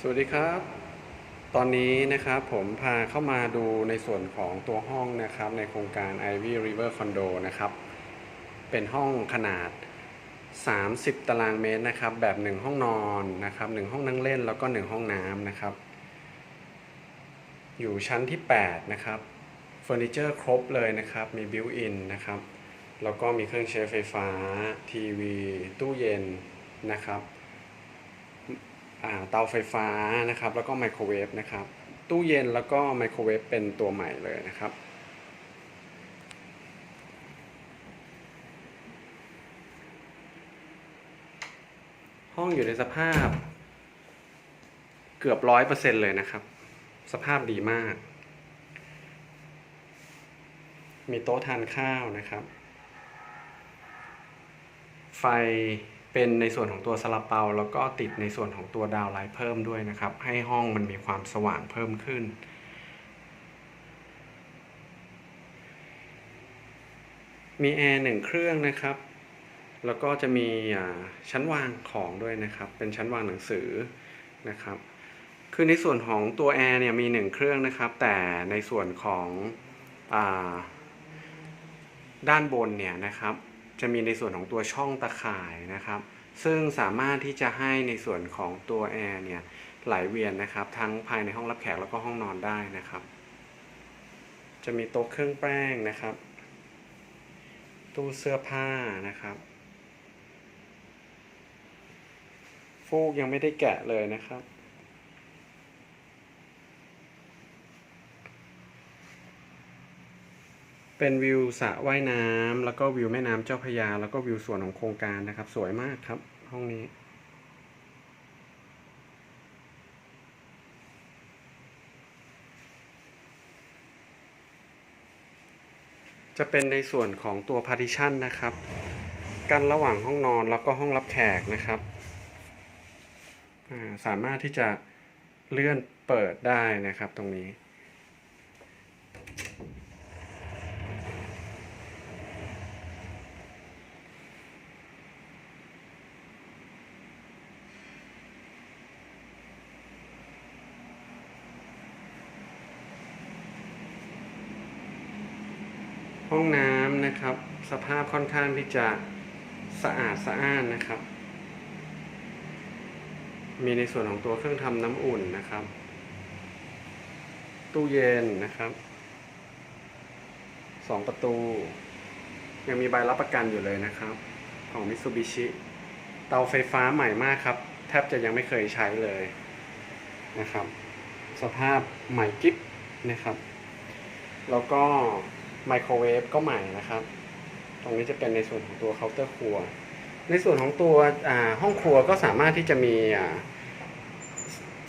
สวัสดีครับ ตอนนี้นะครับผมพาเข้ามาดูในส่วนของตัวห้องนะครับในโครงการ Ivy River Condo นะครับ เป็นห้องขนาด 30 ตารางเมตรนะครับ แบบ 1 ห้องนอนนะครับ1ห้องนั่งเล่นแล้วก็ 1 ห้องน้ำนะครับ อยู่ชั้นที่ 8 นะครับเฟอร์นิเจอร์ครบเลยนะครับ มีบิวอินนะครับ แล้วก็มีเครื่องใช้ไฟฟ้า ทีวี ตู้เย็นนะครับ เตาไฟฟ้านะครับ แล้วก็ไมโครเวฟนะครับ ตู้เย็นแล้วก็ไมโครเวฟเป็นตัวใหม่เลยนะครับห้องอยู่ในสภาพ เกือบร้อยเปอร์เซ็นเลยนะครับ สภาพดีมาก มีโต๊ะทานข้าวนะครับ ไฟ เป็นในส่วนของตัวสลับเปาแล้วก็ติดในส่วนของตัวดาวไลท์เพิ่มด้วยนะครับ ให้ห้องมันมีความสว่างเพิ่มขึ้น มีแอร์หนึ่งเครื่องนะครับ แล้วก็จะมีชั้นวางของด้วยนะครับ เป็นชั้นวางหนังสือนะครับ คือในส่วนของตัวแอร์เนี่ยมีหนึ่งเครื่องนะครับ แต่ในส่วนของอด้านบนเนี่ยนะครับจะมีในส่วนของตัวช่องตะข่ายนะครับ ซึ่งสามารถที่จะให้ในส่วนของตัวแอร์เนี่ยไหลเวียนนะครับ ทั้งภายในห้องรับแขกแล้วก็ห้องนอนได้นะครับ จะมีโต๊ะเครื่องแป้งนะครับ ตู้เสื้อผ้านะครับฟูกยังไม่ได้แกะเลยนะครับ เป็นวิวสระว่ายน้ำแล้วก็วิวแม่น้ำเจ้าพระยา แล้วก็วิวสวนของโครงการนะครับ สวยมากครับ ห้องนี้ จะเป็นในส่วนของตัว partition นะครับ กันระหว่างห้องนอนแล้วก็ห้องรับแขกนะครับ สามารถที่จะเลื่อนเปิดได้นะครับตรงนี้ ห้องน้ำนะครับ สภาพค่อนข้างที่จะสะอาดสะอ้านนะครับ มีในส่วนของตัวเครื่องทำน้ำอุ่นนะครับ ตู้เย็นนะครับสองประตู ยังมีใบรับประกันอยู่เลยนะครับ ของมิ t ซูบิชิเตาไฟฟ้าใหม่มากครับ แทบจะยังไม่เคยใช้เลยนะครับ สภาพใหม่กิ๊บนะครับ แล้วก็ ไมโครเวฟก็ใหม่นะครับ ตรงนี้จะเป็นในส่วนของตัวเคาน์เตอร์ครัว ในส่วนของตัวห้องครัวก็สามารถที่จะมี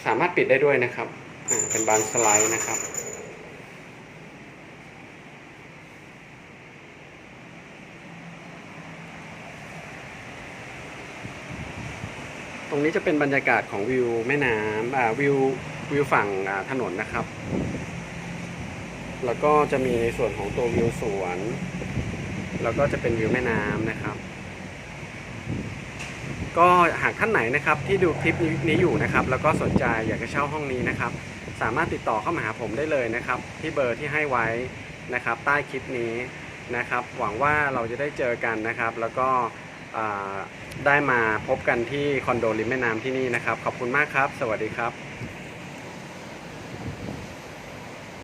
สามารถปิดได้ด้วยนะครับเป็นบานสไลด์นะครับตรงนี้จะเป็นบรรยากาศของวิวแม่น้ำวิววิวฝั่งถนนนะครับ แล้วก็จะมีในส่วนของตัววิวสวน แล้วก็จะเป็นวิวแม่น้ำนะครับ ก็หากท่านไหนนะครับที่ดูคลิปนี้อยู่นะครับ แล้วก็สนใจอยากจะเช่าห้องนี้นะครับ สามารถติดต่อเข้ามาหาผมได้เลยนะครับ ที่เบอร์ที่ให้ไว้นะครับ ใต้คลิปนี้นะครับ หวังว่าเราจะได้เจอกันนะครับ แล้วก็ได้มาพบกันที่คอนโดริมแม่น้ำที่นี่นะครับ ขอบคุณมากครับ สวัสดีครับ